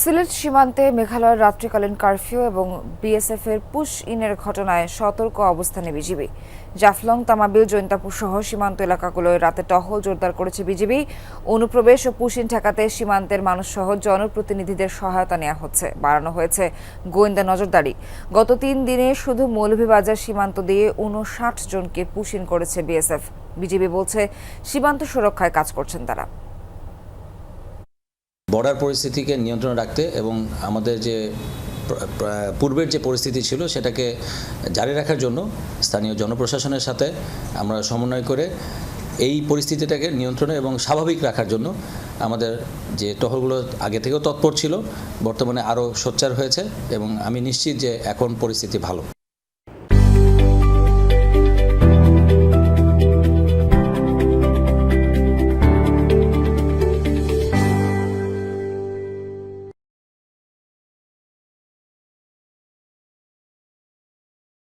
সিলেট সীমান্তে মেঘালয়ের রাত্রিকালীন কারফিউ এবং বিএসএফ এর পুশ ইনের ঘটনায় সতর্ক অবস্থানে বিজিবি। জাফলং, তামাবিল, জৈন্তাপুর সহ সীমান্ত এলাকাগুলোয় রাতে টহল জোরদার করেছে বিজিবি। অনুপ্রবেশ ও পুশ ইন ঠেকাতে সীমান্তের মানুষ সহ জনপ্রতিনিধিদের সহায়তা নেওয়া হচ্ছে, বাড়ানো হয়েছে গোয়েন্দা নজরদারি। গত তিন দিনে শুধু মৌলভীবাজার সীমান্ত দিয়ে উনষাট জনকে পুশ ইন করেছে বিএসএফ। বিজিবি বলছে, সীমান্ত সুরক্ষায় কাজ করছেন তারা। বর্ডার পরিস্থিতিকে নিয়ন্ত্রণে রাখতে এবং আমাদের যে প্র- প্র- পূর্বের যে পরিস্থিতি ছিল সেটাকে জারি রাখার জন্য স্থানীয় জনপ্রশাসনের সাথে আমরা সমন্বয় করে এই পরিস্থিতিটাকে নিয়ন্ত্রণে এবং স্বাভাবিক রাখার জন্য আমাদের যে টহলগুলো আগে থেকেও তৎপর ছিল, বর্তমানে আরও সোচ্চার হয়েছে এবং আমি নিশ্চিত যে এখন পরিস্থিতি ভালো।